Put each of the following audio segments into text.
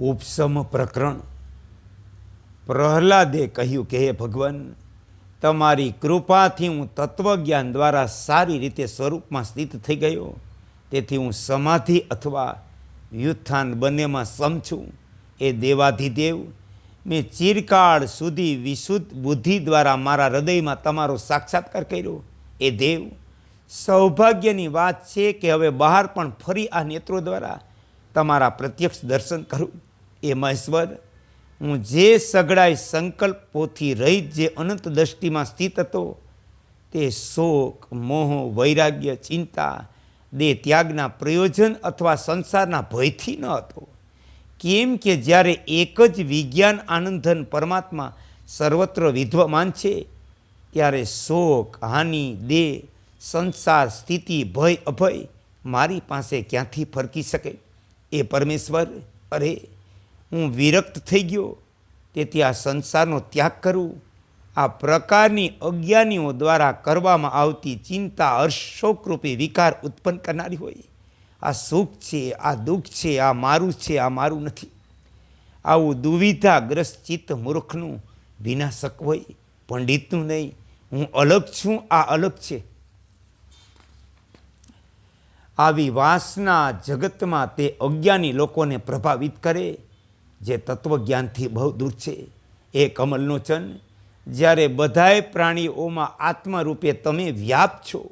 ઉપસમ પ્રકરણ. પ્રહલાદે કહ્યું કે, હે ભગવાન, તમારી કૃપાથી હું તત્વજ્ઞાન દ્વારા સારી રીતે સ્વરૂપમાં સ્થિત થઈ ગયો. તેથી હું સમાધિ અથવા વ્યુત્થાન બંનેમાં સમ છું. એ દેવાધિદેવ, મેં ચિરકાળ સુધી વિશુદ્ધ બુદ્ધિ દ્વારા મારા હૃદયમાં તમારો સાક્ષાત્કાર કર્યો. એ દેવ, સૌભાગ્યની વાત છે કે હવે બહાર પણ ફરી આ નેત્રો દ્વારા તમારા પ્રત્યક્ષ દર્શન કરું. એ મહેશ્વર હું જે સઘળાઈ સંકલ્પોથી રહિત જે અનંત દ્રષ્ટિમાં સ્થિત હતો, તે શોક, મોહ, વૈરાગ્ય, ચિંતા, દેહ ત્યાગના પ્રયોજન અથવા સંસારના ભયથી ન હતો. કેમ કે જ્યારે એક જ વિજ્ઞાન આનંદન પરમાત્મા સર્વત્ર વિદ્વમાન છે, ત્યારે શોક, હાનિ, દેહ, સંસાર, સ્થિતિ, ભય, અભય મારી પાસે ક્યાંથી ફરકી શકે? એ પરમેશ્વર અરે હું વિરક્ત થઈ ગયો. તેથી આ સંસારનો ત્યાગ કરું. આ પ્રકારની અજ્ઞાનીઓ દ્વારા કરવામાં આવતી ચિંતા હર્ષોકરૂપી વિકાર ઉત્પન્ન કરનારી હોય. આ સુખ છે, આ દુઃખ છે, આ મારું છે, આ મારું નથી. આવું દુવિધાગ્રસ્ત ચિત્ત મૂર્ખનું વિનાશક હોય, પંડિતનું નહીં. હું અલગ છું, આ અલગ છે. આવી વાસના જગતમાં તે અજ્ઞાની લોકોને પ્રભાવિત કરે. જે તત્વજ્ઞાનથી બહુ દૂર છે. એ કમલનો ચન. જ્યારે બધાય પ્રાણીઓમાં આત્મરૂપે તમે વ્યાપ છો,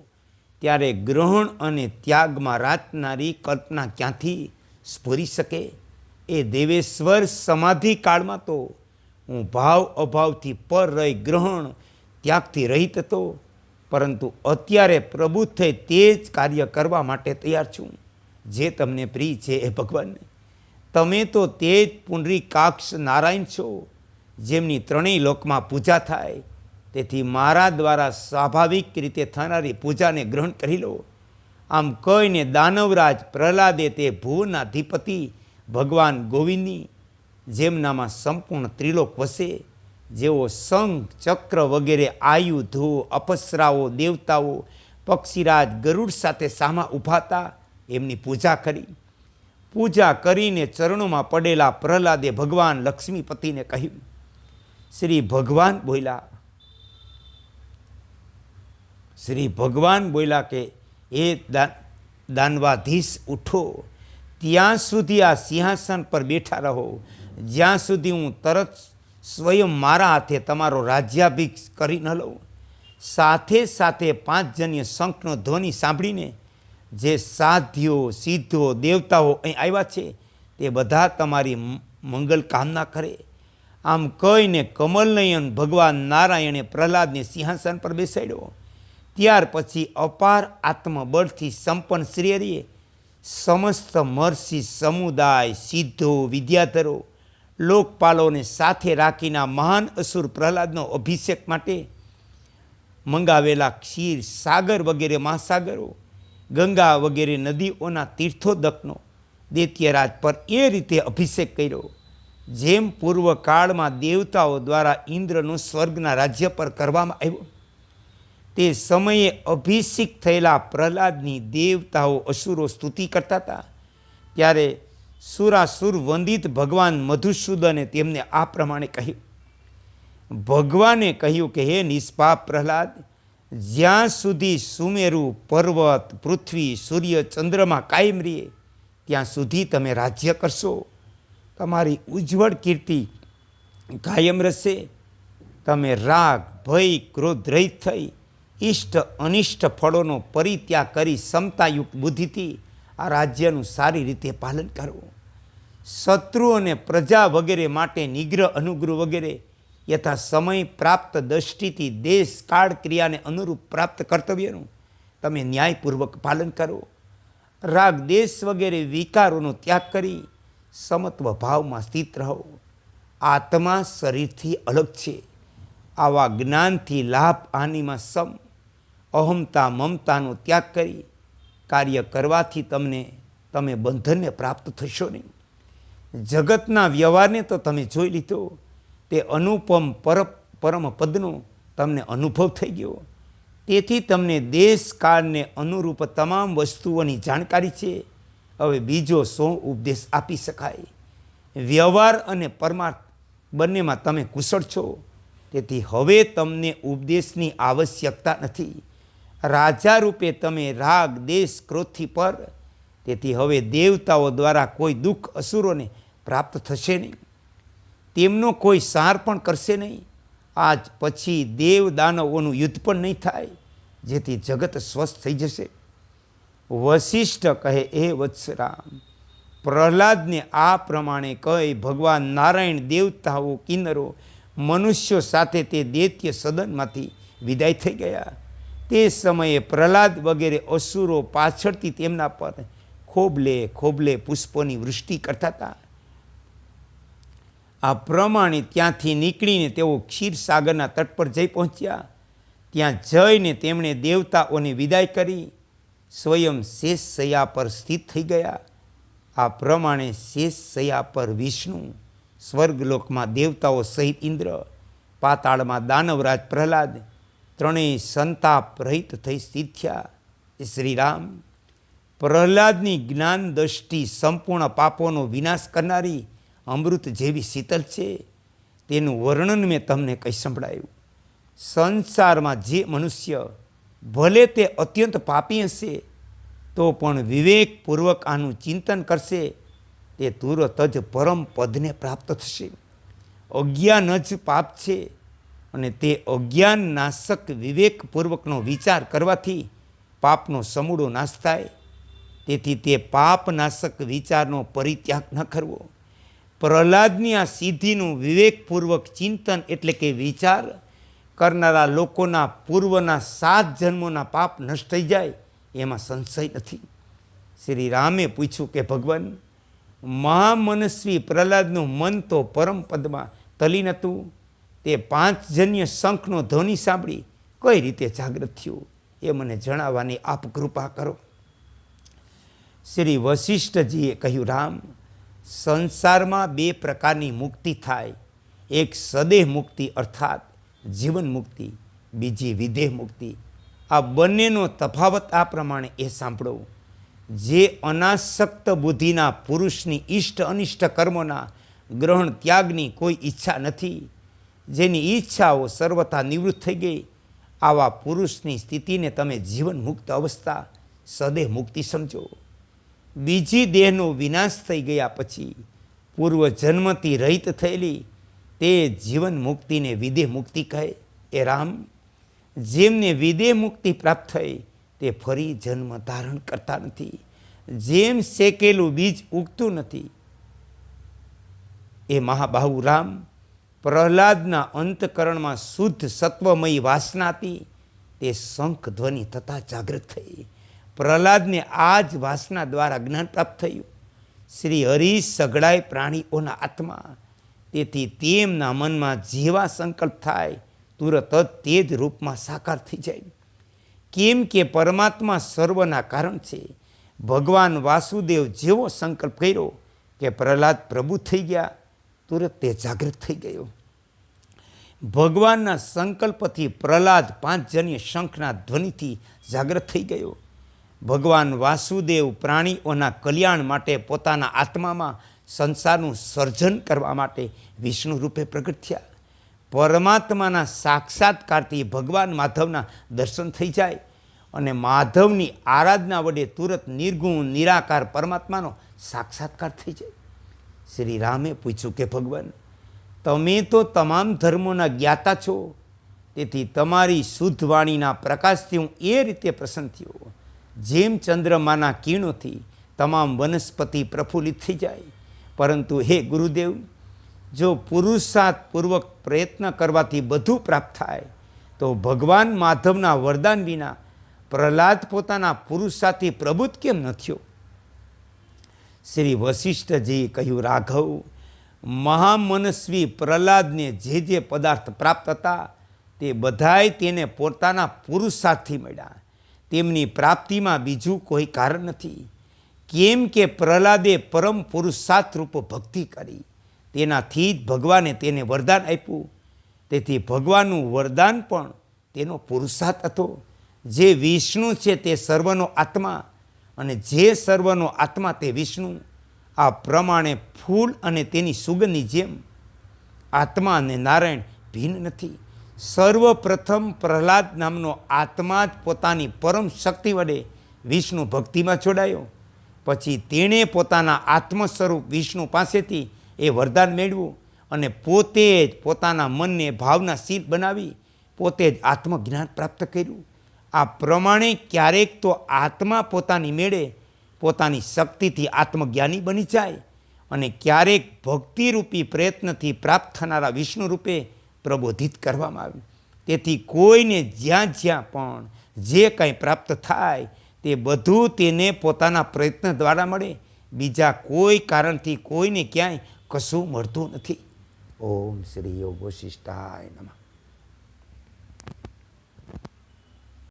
ત્યારે ગ્રહણ અને ત્યાગમાં રાચનારી કલ્પના ક્યાંથી સ્ફુરી શકે? એ દેવેશ્વર સમાધિ કાળમાં તો હું ભાવ અભાવથી પર રહી ગ્રહણ ત્યાગથી રહિત હતો. પરંતુ અત્યારે પ્રભુ થઈ તે જ કાર્ય કરવા માટે તૈયાર છું. જે તમને પ્રિય છે એ ભગવાન તમે તો તે જ પુનરીકાક્ષ નારાયણ છો, જેમની ત્રણેય લોકમાં પૂજા થાય. તેથી મારા દ્વારા સ્વાભાવિક રીતે થનારી પૂજાને ગ્રહણ કરી લો. આમ કહીને દાનવરાજ પ્રહલાદે તે ભુવના અધિપતિ ભગવાન ગોવિંદની, જેમનામાં સંપૂર્ણ ત્રિલોક વસે, જેઓ શંખ, ચક્ર વગેરે આયુધો અપસરાઓ, દેવતાઓ, પક્ષીરાજ ગરુડ સાથે સામા ઊભાતા એમની પૂજા કરી. પૂજા કરીને ચરણોમાં પડેલા પ્રહલાદે ભગવાન લક્ષ્મીપતિને કહ્યું, શ્રી ભગવાન બોલ્યા. શ્રી ભગવાન બોલ્યા કે, એ દાનવાધીશ ઉઠો. ત્યાં સુધી આ સિંહાસન પર બેઠા રહો. જ્યાં સુધી હું તરત સ્વયં મારા હાથે તમારો રાજ્યાભિષેક કરી ન લઉં. સાથે સાથે પાંચ જન્ય શંખનો ધ્વનિ સાંભળીને જે સાધ્યો, સિદ્ધો, દેવતાઓ અહીં આવ્યા છે, તે બધા તમારી મંગલ કામના કરે. આમ કહીને કમલનયન ભગવાન નારાયણે પ્રહલાદને સિંહાસન પર બેસાડ્યો. ત્યાર પછી અપાર આત્મબળથી સંપન્ન શ્રી સમસ્ત મર્ષિ સમુદાય, સિદ્ધો, વિદ્યાધરો, લોકપાલોને સાથે રાખીને મહાન અસુર પ્રહલાદનો અભિષેક માટે મંગાવેલા ક્ષીર સાગર વગેરે મહાસાગરો ગંગા વગેરે નદીઓના તીર્થોદકનો દૈત્યરાજ પર એ રીતે અભિષેક કર્યો, જેમ પૂર્વકાળમાં દેવતાઓ દ્વારા ઇન્દ્રનું સ્વર્ગના રાજ્ય પર કરવામાં આવ્યો, તે સમયે અભિષિક થયેલા પ્રહલાદની દેવતાઓ અસુરો સ્તુતિ કરતા હતા. ત્યારે સુરાસુર વંદિત ભગવાન મધુસૂદને તેમને આ પ્રમાણે કહ્યું, ભગવાને કહ્યું કે હે નિષ્પાપ પ્રહલાદ જ્યાં સુધી સુમેરુ પર્વત, પૃથ્વી, સૂર્ય, ચંદ્રમાં કાયમ રહીએ, ત્યાં સુધી તમે રાજ્ય કરશો. તમારી ઉજ્જવળ કીર્તિ કાયમ રહેશે. તમે રાગ, ભય, ક્રોધ રહિત થઈ ઇષ્ટ અનિષ્ટ ફળોનો પરિત્યાગ કરી સમતાયુક્ત બુદ્ધિથી આ રાજ્યનું સારી રીતે પાલન કરવું શત્રુ અને પ્રજા વગેરે માટે નિગ્રહ, અનુગ્રહ વગેરે યથા સમય પ્રાપ્ત દ્રષ્ટિથી દેશ કાળ ક્રિયાને અનુરૂપ પ્રાપ્ત કર્તવ્યનું તમે ન્યાયપૂર્વક પાલન કરો. રાગ દેશ વગેરે વિકારોનો ત્યાગ કરી સમત્વ ભાવમાં સ્થિત રહો. આત્મા શરીરથી અલગ છે. આવા જ્ઞાનથી લાભ હાનિમાં સમ. અહમતા મમતાનો ત્યાગ કરી કાર્ય કરવાથી તમને, તમે બંધનને પ્રાપ્ત થશો નહીં. જગતના વ્યવહારને તો તમે જોઈ લીધો. તે અનુપમ પર પરમ પદનો તમને અનુભવ થઈ ગયો. તેથી તમને દેશ કાળને અનુરૂપ તમામ વસ્તુઓની જાણકારી છે. હવે બીજો સો ઉપદેશ આપી શકાય? વ્યવહાર અને પરમાર્થ બંનેમાં તમે કુશળ છો. તેથી હવે તમને ઉપદેશની આવશ્યકતા નથી. રાજા રૂપે તમે રાગ, દેશ, ક્રોધથી પર. તેથી હવે દેવતાઓ દ્વારા કોઈ દુઃખ, અસુરોને પ્રાપ્ત થશે નહીં. તેમનો કોઈ સાર પણ કરશે નહીં. આજ પછી દેવ દાનવોનું યુદ્ધ પણ નહીં થાય, જેથી જગત સ્વસ્થ થઈ જશે. વશિષ્ઠ કહે એ વત્સરામ, પ્રહલાદને આ પ્રમાણે કહી ભગવાન નારાયણ દેવતાઓ કિન્નરો મનુષ્યો સાથે તે દૈત્ય સદનમાંથી વિદાય થઈ ગયા. તે સમયે પ્રહલાદ વગેરે અસુરો પાછળથી તેમના પર ખોબલે ખોબલે પુષ્પોની વૃષ્ટિ કરતા હતા. આ પ્રમાણે ત્યાંથી નીકળીને તેઓ ક્ષીરસાગરના તટ પર જઈ પહોંચ્યા. ત્યાં જઈને તેમણે દેવતાઓને વિદાય કરી. સ્વયં શેષ સૈયા પર સ્થિત થઈ ગયા. આ પ્રમાણે શેષ સૈયા પર વિષ્ણુ, સ્વર્ગલોકમાં દેવતાઓ સહિત ઇન્દ્ર, પાતાળમાં દાનવરાજ પ્રહલાદ, ત્રણેય સંતાપ રહિત થઈ સ્થિત થયા. શ્રીરામ, પ્રહલાદની જ્ઞાન દ્રષ્ટિ સંપૂર્ણ પાપોનો વિનાશ કરનારી અમૃત જેવી શીતલ છે, તેનું વર્ણન મેં તમને કહી સંભળાયું. સંસારમાં જે મનુષ્ય ભલે તે અત્યંત પાપી હશે, તો પણ વિવેકપૂર્વક આનું ચિંતન કરશે, તે તુરત જ પરમ પદને પ્રાપ્ત થશે. અજ્ઞાન જ પાપ છે અને તે અજ્ઞાન નાશક વિવેકપૂર્વકનો વિચાર કરવાથી પાપનો સમૂળો નાશ થાય. તેથી તે પાપનાશક વિચારનો પરિત્યાગ ન કરવો. પ્રહલાદની આ સિદ્ધિનું વિવેકપૂર્વક ચિંતન એટલે કે વિચાર કરનારા લોકોના પૂર્વના સાત જન્મોના પાપ નષ્ટ થઈ જાય, એમાં સંશય નથી. શ્રી રામે પૂછ્યું કે, ભગવાન, મહામનસ્વી પ્રહલાદનું મન તો પરમ પદમાં તલીન હતું તે પાંચજન્ય શંખનો ધ્વનિ સાંભળી કઈ રીતે જાગૃત થયું? એ મને જણાવવાની આપ કૃપા કરો. શ્રી વશિષ્ઠજીએ કહ્યું, રામ સંસારમાં બે પ્રકારની મુક્તિ થાય. એક સદેહ મુક્તિ અર્થાત જીવન મુક્તિ, બીજી વિદેહ મુક્તિ. આ બંનેનો તફાવત આ પ્રમાણે એ સાંભળો જે અનાસક્ત બુદ્ધિના પુરુષની ઇષ્ટ અનિષ્ટ કર્મોના ગ્રહણ ત્યાગની કોઈ ઈચ્છા નથી. જેની ઈચ્છાઓ સર્વથા નિવૃત્ત થઈ ગઈ. આવા પુરુષની સ્થિતિને તમે જીવન મુક્ત અવસ્થા, સદેહ મુક્તિ સમજો. બીજી દેહનો વિનાશ થઈ ગયા પછી પૂર્વ જન્મથી રહિત થયેલી તે જીવન મુક્તિને વિદેહ મુક્તિ કહે એ રામ. જેમને વિદેહ મુક્તિ પ્રાપ્ત થઈ તે ફરી જન્મ ધારણ કરતા નથી. જેમ શેકેલું બીજ ઉગતું નથી, એ મહાબાહુ રામ પ્રહલાદના અંતકરણમાં શુદ્ધ સત્વમયી વાસના હતી. તે શંખ ધ્વનિ થતાં જાગૃત થઈ પ્રહલાદને આ જ વાસના દ્વારા જ્ઞાન પ્રાપ્ત થયું. શ્રી હરિ સઘળાય પ્રાણીઓના આત્મા. તેથી તેમના મનમાં જેવા સંકલ્પ થાય, તુરત જ તે જ રૂપમાં સાકાર થઈ જાય. કેમ કે પરમાત્મા સર્વના કારણ છે. ભગવાન વાસુદેવ જેવો સંકલ્પ કર્યો કે પ્રહલાદ પ્રભુ થઈ ગયા, તુરત તે જાગૃત થઈ ગયો. ભગવાનના સંકલ્પથી પ્રહલાદ પાંચજન્ય શંખના ધ્વનિથી જાગૃત થઈ ગયો. ભગવાન વાસુદેવ પ્રાણીઓના કલ્યાણ માટે પોતાના આત્મામાં સંસારનું સર્જન કરવા માટે વિષ્ણુ રૂપે પ્રગટ થયા. પરમાત્માના સાક્ષાત્કારથી ભગવાન માધવના દર્શન થઈ જાય અને માધવની આરાધના વડે તુરત નિર્ગુણ, નિરાકાર પરમાત્માનો સાક્ષાત્કાર થઈ જાય. શ્રી રામે પૂછ્યું કે ભગવાન, તમે તો તમામ ધર્મોના જ્ઞાતા છો. તેથી તમારી શુદ્ધ વાણીના પ્રકાશથી હું એ રીતે પ્રસન્ન થયો. જેમ ચંદ્રમાના કિરણોથી તમામ વનસ્પતિ પ્રફુલ્લિત થઈ જાય. પરંતુ હે ગુરુદેવ, જો પુરુષાર્થપૂર્વક પ્રયત્ન કરવાથી બધું પ્રાપ્ત થાય, તો ભગવાન માધવના વરદાન વિના પ્રહલાદ પોતાના પુરુષાર્થી પ્રબુદ્ધ કેમ ન થયો? શ્રી વશિષ્ઠજીએ કહ્યું, રાઘવ, મહામનસ્વી પ્રહલાદને જે જે પદાર્થ પ્રાપ્ત હતા તે બધાય તેને પોતાના પુરુષાર્થથી મળ્યા. તેમની પ્રાપ્તિમાં બીજું કોઈ કારણ નથી. કેમ કે પ્રહલાદે પરમ પુરુષાર્થ રૂપ ભક્તિ કરી. તેનાથી જ ભગવાને તેને વરદાન આપ્યું. તેથી ભગવાનનું વરદાન પણ તેનો પુરુષાર્થ હતો. જે વિષ્ણુ છે તે સર્વનો આત્મા અને જે સર્વનો આત્મા તે વિષ્ણુ. આ પ્રમાણે ફૂલ અને તેની સુગંધની જેમ આત્મા અને નારાયણ ભિન્ન નથી. સર્વપ્રથમ પ્રહલાદ નામનો આત્મા જ પોતાની પરમ શક્તિ વડે વિષ્ણુ ભક્તિમાં જોડાયો. પછી તેણે પોતાના આત્મ સ્વરૂપ વિષ્ણુ પાસેથી એ વરદાન મેળવ્યું અને પોતે જ પોતાના મનને ભાવના ભાવનાશીલ બનાવી, પોતે જ આત્મજ્ઞાન પ્રાપ્ત કર્યું. આ પ્રમાણે ક્યારેક તો આત્મા પોતાની મેળે પોતાની શક્તિથી આત્મજ્ઞાની બની જાય અને ક્યારેક ભક્તિરૂપી પ્રયત્નથી પ્રાપ્ત થનારા વિષ્ણુ રૂપે પ્રબોધિત કરવામાં આવ્યું. તેથી કોઈને જ્યાં જ્યાં પણ જે કંઈ પ્રાપ્ત થાય તે બધું તેને પોતાના પ્રયત્ન દ્વારા મળે. બીજા કોઈ કારણથી કોઈને ક્યાંય કશું મળતું નથી. ઓમ શ્રી યોગ વશિષ્ઠાય નમઃ.